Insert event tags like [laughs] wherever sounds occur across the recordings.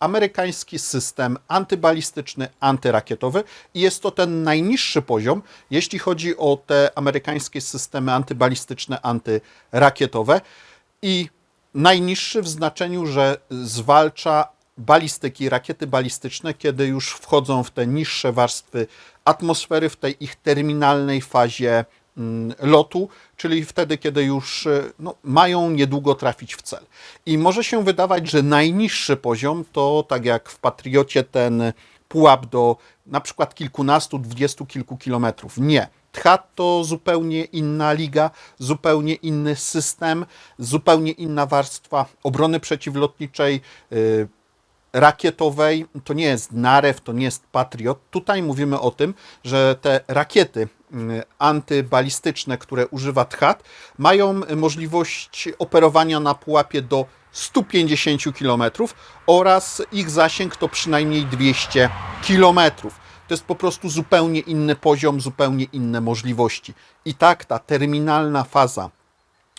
Amerykański system antybalistyczny, antyrakietowy i jest to ten najniższy poziom, jeśli chodzi o te amerykańskie systemy antybalistyczne, antyrakietowe i najniższy w znaczeniu, że zwalcza balistyki, rakiety balistyczne, kiedy już wchodzą w te niższe warstwy atmosfery, w tej ich terminalnej fazie lotu, czyli wtedy, kiedy już e, no, mają niedługo trafić w cel. I może się wydawać, że najniższy poziom to tak jak w Patriocie ten pułap do na przykład kilkunastu, dwudziestu kilku kilometrów. Nie. THAAD to zupełnie inna liga, zupełnie inny system, zupełnie inna warstwa obrony przeciwlotniczej, yy, rakietowej. To nie jest Narew, to nie jest Patriot. Tutaj mówimy o tym, że te rakiety antybalistyczne, które używa THAAD, mają możliwość operowania na pułapie do 150 km oraz ich zasięg to przynajmniej 200 km. To jest po prostu zupełnie inny poziom, zupełnie inne możliwości. I tak ta terminalna faza,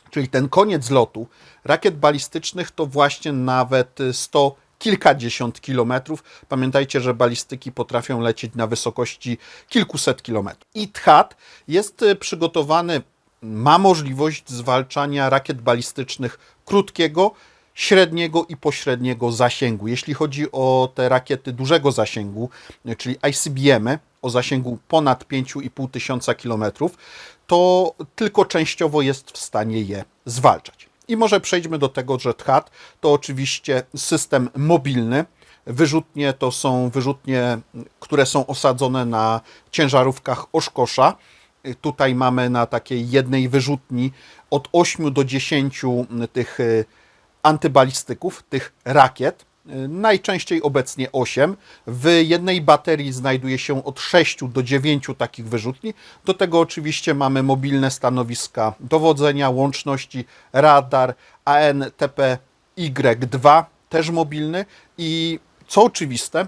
czyli ten koniec lotu rakiet balistycznych to właśnie nawet 100 kilkadziesiąt kilometrów. Pamiętajcie, że balistyki potrafią lecieć na wysokości kilkuset kilometrów. I THAAD jest przygotowany, ma możliwość zwalczania rakiet balistycznych krótkiego, średniego i pośredniego zasięgu. Jeśli chodzi o te rakiety dużego zasięgu, czyli ICBM-y o zasięgu ponad 5,5 tysiąca kilometrów, to tylko częściowo jest w stanie je zwalczać. I może przejdźmy do tego, że THAAD to oczywiście system mobilny. Wyrzutnie to są wyrzutnie, które są osadzone na ciężarówkach Oszkosza. Tutaj mamy na takiej jednej wyrzutni od 8 do 10 tych antybalistyków, tych rakiet. Najczęściej obecnie 8. W jednej baterii znajduje się od 6 do 9 takich wyrzutni. Do tego oczywiście mamy mobilne stanowiska dowodzenia, łączności, radar, ANTP-Y2, też mobilny i co oczywiste,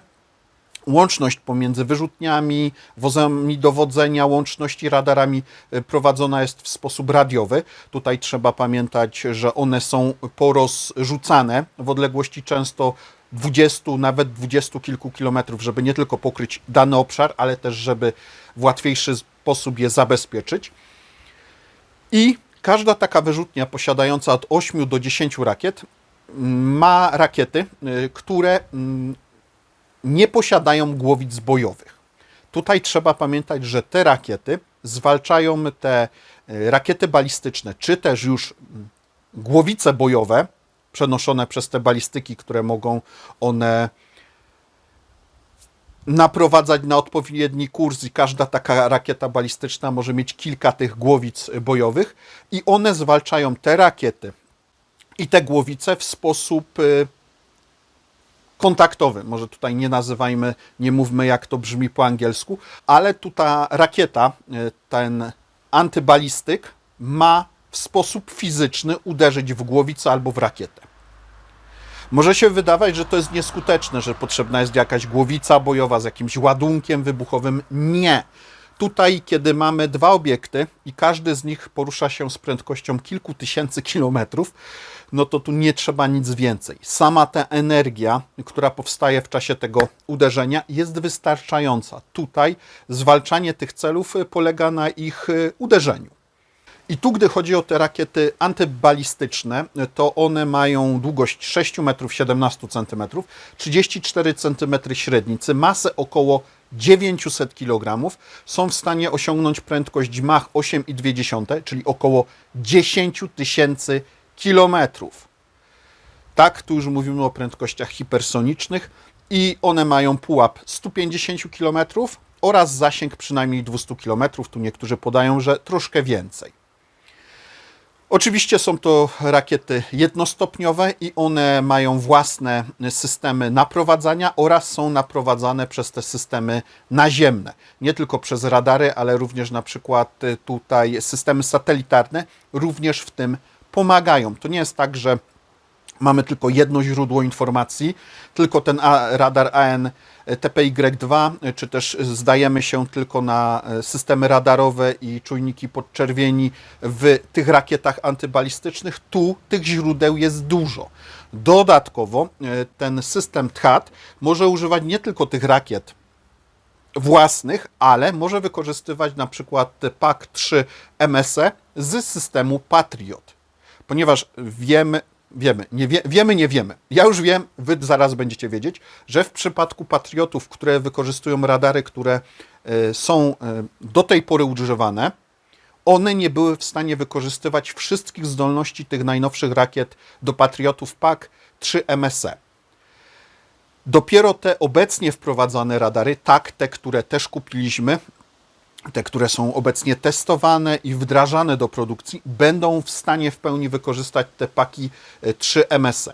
łączność pomiędzy wyrzutniami, wozami dowodzenia, łączności radarami y, prowadzona jest w sposób radiowy. Tutaj trzeba pamiętać, że one są porozrzucane w odległości często 20, nawet 20 kilku kilometrów, żeby nie tylko pokryć dany obszar, ale też, żeby w łatwiejszy sposób je zabezpieczyć. I każda taka wyrzutnia posiadająca od 8 do 10 rakiet mm, ma rakiety, y, które mm, nie posiadają głowic bojowych. Tutaj trzeba pamiętać, że te rakiety zwalczają te e, rakiety balistyczne, czy też już mm, głowice bojowe przenoszone przez te balistyki, które mogą one naprowadzać na odpowiedni kurs i każda taka rakieta balistyczna może mieć kilka tych głowic bojowych i one zwalczają te rakiety i te głowice w sposób e, kontaktowy. Może tutaj nie nazywajmy, nie mówmy jak to brzmi po angielsku, ale tu ta rakieta, e, ten antybalistyk ma w sposób fizyczny uderzyć w głowicę albo w rakietę. Może się wydawać, że to jest nieskuteczne, że potrzebna jest jakaś głowica bojowa z jakimś ładunkiem wybuchowym. Nie. Tutaj, kiedy mamy dwa obiekty i każdy z nich porusza się z prędkością kilku tysięcy kilometrów, no to tu nie trzeba nic więcej. Sama ta energia, która powstaje w czasie tego uderzenia, jest wystarczająca. Tutaj zwalczanie tych celów polega na ich e, uderzeniu. I tu, gdy chodzi o te rakiety antybalistyczne, to one mają długość 6 metrów 17 cm, 34 cm średnicy, masę około 900 kg, są w stanie osiągnąć prędkość Mach 8,2, czyli około 10 tysięcy kilometrów. Tak, tu już mówimy o prędkościach hipersonicznych i one mają pułap 150 km oraz zasięg przynajmniej 200 km. Tu niektórzy podają, że troszkę więcej. Oczywiście są to rakiety jednostopniowe i one mają własne systemy naprowadzania oraz są naprowadzane przez te systemy naziemne. Nie tylko przez radary, ale również na przykład tutaj systemy satelitarne również w tym pomagają. To nie jest tak, że mamy tylko jedno źródło informacji, tylko ten radar AN TPY2, czy też zdajemy się tylko na e, systemy radarowe i czujniki podczerwieni w tych rakietach antybalistycznych. Tu tych źródeł jest dużo. Dodatkowo e, ten system THAAD może używać nie tylko tych rakiet własnych, ale może wykorzystywać na przykład te PAK-3 MSE z systemu Patriot. Ponieważ wiemy, wiemy, nie wie, wiemy, nie wiemy. Ja już wiem, wy zaraz będziecie wiedzieć, że w przypadku Patriotów, które wykorzystują radary, które e, są e, do tej pory używane, one nie były w stanie wykorzystywać wszystkich zdolności tych najnowszych rakiet do Patriotów PAK-3 MSE. Dopiero te obecnie wprowadzane radary, tak, te, które też kupiliśmy, te, które są obecnie testowane i wdrażane do produkcji, będą w stanie w pełni wykorzystać te paki 3 MSE.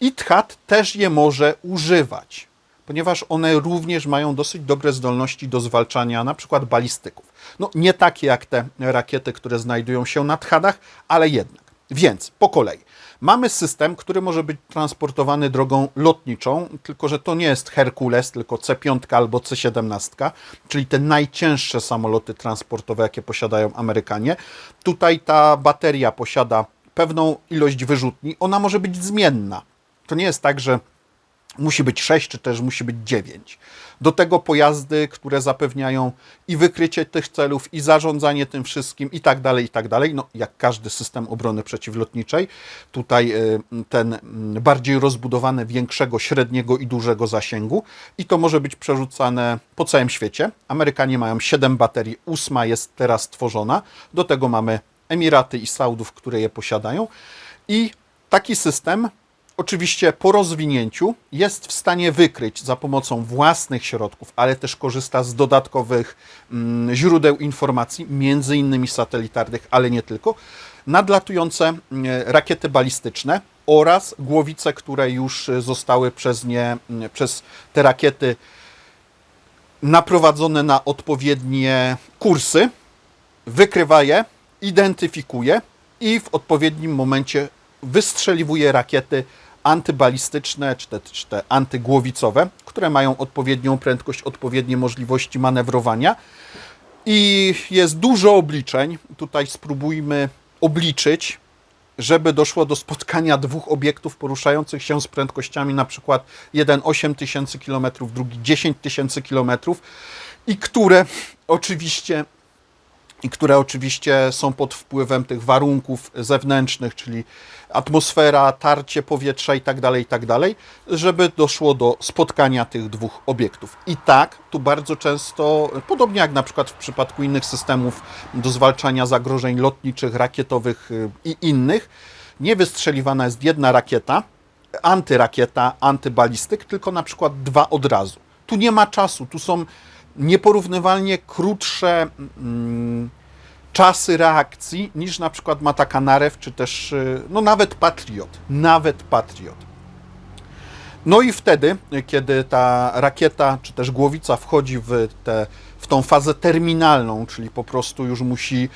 I THAT też je może używać, ponieważ one również mają dosyć dobre zdolności do zwalczania na przykład balistyków. No nie takie jak te rakiety, które znajdują się na THADach, ale jednak. Więc po kolei. Mamy system, który może być transportowany drogą lotniczą, tylko że to nie jest Herkules, tylko C5 albo C17, czyli te najcięższe samoloty transportowe, jakie posiadają Amerykanie. Tutaj ta bateria posiada pewną ilość wyrzutni, ona może być zmienna. To nie jest tak, że musi być 6 czy też musi być 9. Do tego pojazdy, które zapewniają i wykrycie tych celów, i zarządzanie tym wszystkim, i tak dalej, i tak dalej. No, jak każdy system obrony przeciwlotniczej, tutaj y, ten mm, bardziej rozbudowany, większego, średniego i dużego zasięgu, i to może być przerzucane po całym świecie. Amerykanie mają 7 baterii, ósma jest teraz tworzona. Do tego mamy Emiraty i Saudów, które je posiadają. I taki system oczywiście po rozwinięciu jest w stanie wykryć za pomocą własnych środków, ale też korzysta z dodatkowych mm, źródeł informacji, między innymi satelitarnych, ale nie tylko, nadlatujące mm, rakiety balistyczne oraz głowice, które już zostały przez nie, mm, przez te rakiety naprowadzone na odpowiednie kursy, wykrywa je, identyfikuje i w odpowiednim momencie wystrzeliwuje rakiety antybalistyczne czy te, czy te antygłowicowe, które mają odpowiednią prędkość, odpowiednie możliwości manewrowania. I jest dużo obliczeń. Tutaj spróbujmy obliczyć, żeby doszło do spotkania dwóch obiektów poruszających się z prędkościami na przykład jeden 8 tysięcy km, drugi 10 tysięcy km i które oczywiście które oczywiście są pod wpływem tych warunków zewnętrznych, czyli atmosfera, tarcie powietrza i tak dalej, i tak żeby doszło do spotkania tych dwóch obiektów. I tak, tu bardzo często, podobnie jak na przykład w przypadku innych systemów do zwalczania zagrożeń lotniczych, rakietowych y, i innych, nie wystrzeliwana jest jedna rakieta, antyrakieta, antybalistyk, tylko na przykład dwa od razu. Tu nie ma czasu, tu są nieporównywalnie krótsze mm, czasy reakcji niż na przykład Matakanarew, czy też y, no nawet Patriot. Nawet Patriot. No i wtedy, kiedy ta rakieta, czy też głowica wchodzi w, te, w tą fazę terminalną, czyli po prostu już musi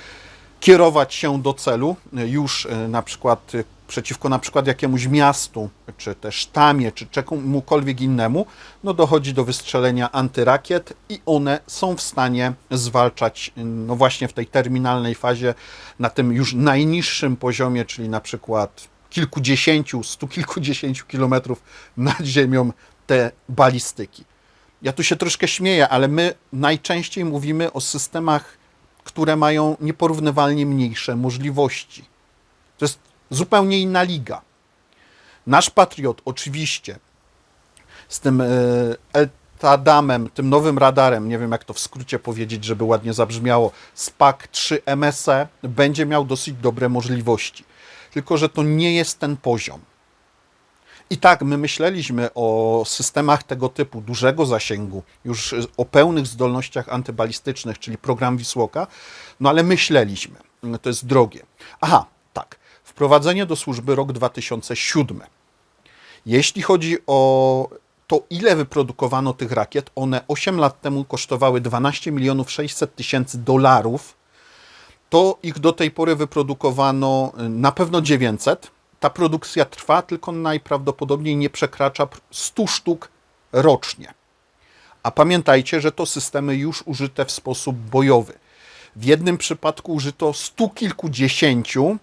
kierować się do celu, już y, na przykład przeciwko na przykład jakiemuś miastu, czy też tamie, czy czemukolwiek innemu, no dochodzi do wystrzelenia antyrakiet i one są w stanie zwalczać no właśnie w tej terminalnej fazie na tym już najniższym poziomie, czyli na przykład kilkudziesięciu, stu kilkudziesięciu kilometrów nad ziemią te balistyki. Ja tu się troszkę śmieję, ale my najczęściej mówimy o systemach, które mają nieporównywalnie mniejsze możliwości. To jest zupełnie inna liga. Nasz Patriot oczywiście z tym e, Eltadamem, tym nowym radarem, nie wiem jak to w skrócie powiedzieć, żeby ładnie zabrzmiało, SPAC 3 MSE będzie miał dosyć dobre możliwości. Tylko, że to nie jest ten poziom. I tak, my myśleliśmy o systemach tego typu, dużego zasięgu, już o pełnych zdolnościach antybalistycznych, czyli program Wisłoka, no ale myśleliśmy, to jest drogie. Aha, tak. Wprowadzenie do służby rok 2007. Jeśli chodzi o to, ile wyprodukowano tych rakiet, one 8 lat temu kosztowały 12 milionów 600 tysięcy dolarów. To ich do tej pory wyprodukowano y, na pewno 900, ta produkcja trwa, tylko najprawdopodobniej nie przekracza 100 sztuk rocznie. A pamiętajcie, że to systemy już użyte w sposób bojowy. W jednym przypadku użyto stu kilkudziesięciu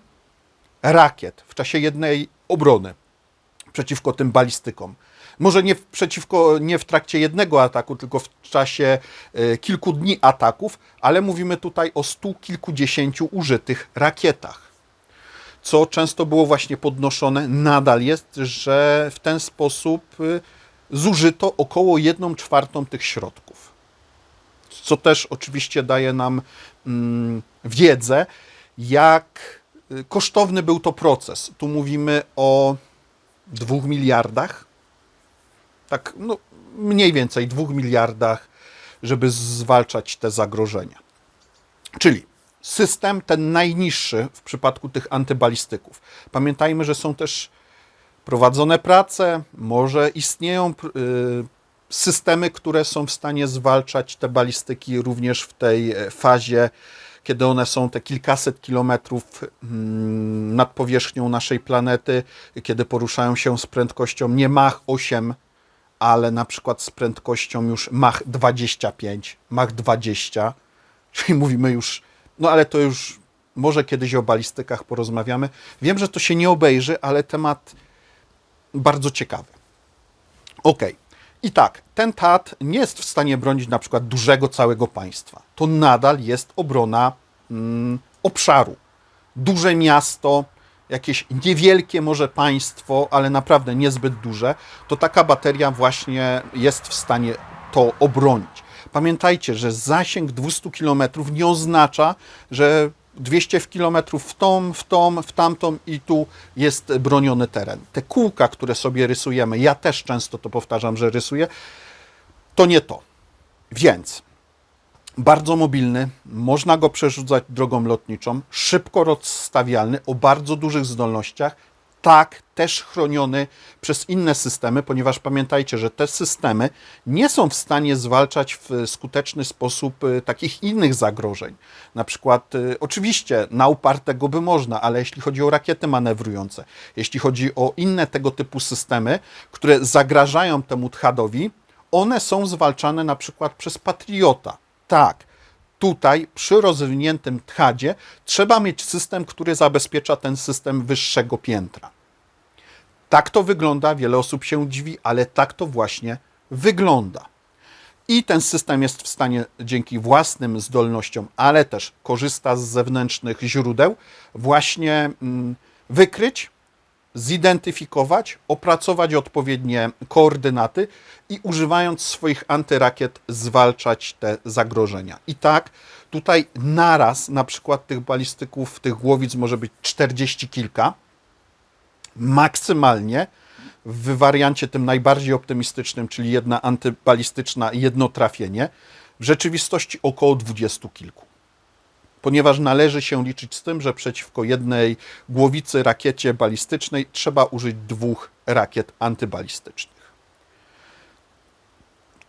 rakiet w czasie jednej obrony przeciwko tym balistykom. Może nie w, przeciwko, nie w trakcie jednego ataku, tylko w czasie e, kilku dni ataków, ale mówimy tutaj o stu kilkudziesięciu użytych rakietach. Co często było właśnie podnoszone, nadal jest, że w ten sposób y, zużyto około 1 czwartą tych środków. Co też oczywiście daje nam mm, wiedzę, jak y, kosztowny był to proces. Tu mówimy o 2 miliardach, tak no, mniej więcej 2 miliardach, żeby zwalczać te zagrożenia. Czyli system ten najniższy w przypadku tych antybalistyków. Pamiętajmy, że są też prowadzone prace, może istnieją y, systemy, które są w stanie zwalczać te balistyki również w tej e, fazie, kiedy one są te kilkaset kilometrów mm, nad powierzchnią naszej planety, kiedy poruszają się z prędkością nie Mach 8, ale na przykład z prędkością już Mach 25, Mach 20, [laughs] czyli mówimy już, no ale to już może kiedyś o balistykach porozmawiamy. Wiem, że to się nie obejrzy, ale temat bardzo ciekawy. Ok. I tak, ten TAT nie jest w stanie bronić na przykład dużego całego państwa. To nadal jest obrona mm, obszaru. Duże miasto, jakieś niewielkie może państwo, ale naprawdę niezbyt duże, to taka bateria właśnie jest w stanie to obronić. Pamiętajcie, że zasięg 200 km nie oznacza, że 200 km w tą, w tą, w tamtą i tu jest broniony teren. Te kółka, które sobie rysujemy, ja też często to powtarzam, że rysuję, to nie to. Więc bardzo mobilny, można go przerzucać drogą lotniczą, szybko rozstawialny, o bardzo dużych zdolnościach, tak też chroniony przez inne systemy, ponieważ pamiętajcie, że te systemy nie są w stanie zwalczać w skuteczny sposób y, takich innych zagrożeń. Na przykład, y, oczywiście, na upartego by można, ale jeśli chodzi o rakiety manewrujące, jeśli chodzi o inne tego typu systemy, które zagrażają temu tchadowi, one są zwalczane na przykład przez Patriota. Tak, tutaj przy rozwiniętym tchadzie trzeba mieć system, który zabezpiecza ten system wyższego piętra. Tak to wygląda, wiele osób się dziwi, ale tak to właśnie wygląda. I ten system jest w stanie dzięki własnym zdolnościom, ale też korzysta z zewnętrznych źródeł, właśnie mm, wykryć, zidentyfikować, opracować odpowiednie koordynaty i używając swoich antyrakiet zwalczać te zagrożenia. I tak tutaj naraz na przykład tych balistyków, tych głowic może być 40 kilka, maksymalnie w wariancie tym najbardziej optymistycznym, czyli jedna antybalistyczna jedno trafienie, w rzeczywistości około dwudziestu kilku. Ponieważ należy się liczyć z tym, że przeciwko jednej głowicy rakiecie balistycznej trzeba użyć dwóch rakiet antybalistycznych.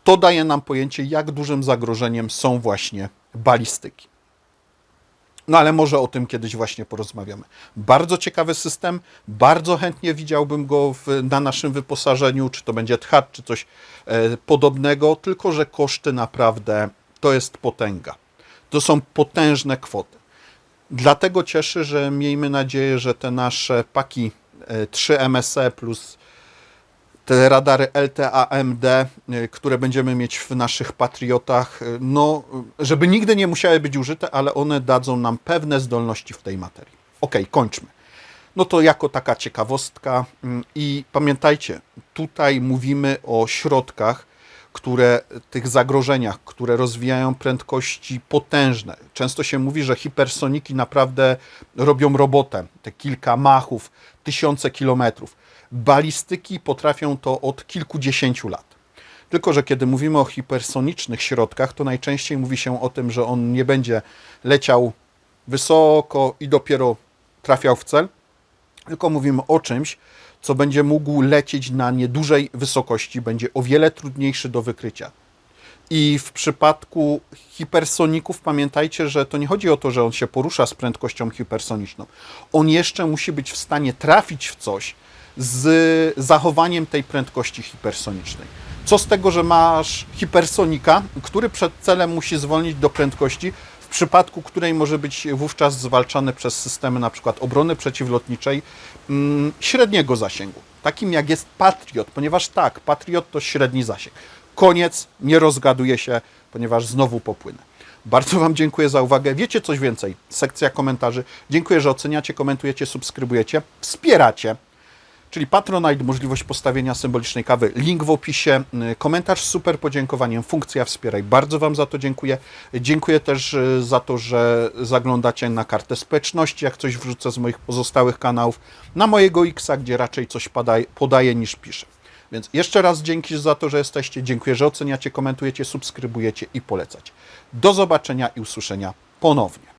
To daje nam pojęcie, jak dużym zagrożeniem są właśnie balistyki. No ale może o tym kiedyś właśnie porozmawiamy. Bardzo ciekawy system, bardzo chętnie widziałbym go w, na naszym wyposażeniu, czy to będzie THAT, czy coś e, podobnego, tylko że koszty naprawdę to jest potęga. To są potężne kwoty. Dlatego cieszy, że miejmy nadzieję, że te nasze paki e, 3 MSE plus te radary LTAMD, y, które będziemy mieć w naszych Patriotach, y, no, żeby nigdy nie musiały być użyte, ale one dadzą nam pewne zdolności w tej materii. Ok, kończmy. No to jako taka ciekawostka mm, i pamiętajcie, tutaj mówimy o środkach, które tych zagrożeniach, które rozwijają prędkości potężne. Często się mówi, że hipersoniki naprawdę robią robotę, te kilka machów, tysiące kilometrów balistyki potrafią to od kilkudziesięciu lat. Tylko, że kiedy mówimy o hipersonicznych środkach, to najczęściej mówi się o tym, że on nie będzie leciał wysoko i dopiero trafiał w cel, tylko mówimy o czymś, co będzie mógł lecieć na niedużej wysokości, będzie o wiele trudniejszy do wykrycia. I w przypadku hipersoników pamiętajcie, że to nie chodzi o to, że on się porusza z prędkością hipersoniczną. On jeszcze musi być w stanie trafić w coś z zachowaniem tej prędkości hipersonicznej. Co z tego, że masz hipersonika, który przed celem musi zwolnić do prędkości, przypadku której może być wówczas zwalczany przez systemy przykład obrony przeciwlotniczej mm, średniego zasięgu, takim jak jest Patriot, ponieważ tak, Patriot to średni zasięg. Koniec, nie rozgaduję się, ponieważ znowu popłynę. Bardzo Wam dziękuję za uwagę. Wiecie coś więcej? Sekcja komentarzy. Dziękuję, że oceniacie, komentujecie, subskrybujecie, wspieracie czyli Patronite, możliwość postawienia symbolicznej kawy, link w opisie, y, komentarz z super podziękowaniem, funkcja wspieraj. Bardzo Wam za to dziękuję. Dziękuję też y, za to, że zaglądacie na kartę społeczności, jak coś wrzucę z moich pozostałych kanałów, na mojego Xa, gdzie raczej coś podaj, podaję niż piszę. Więc jeszcze raz dzięki za to, że jesteście. Dziękuję, że oceniacie, komentujecie, subskrybujecie i polecacie. Do zobaczenia i usłyszenia ponownie.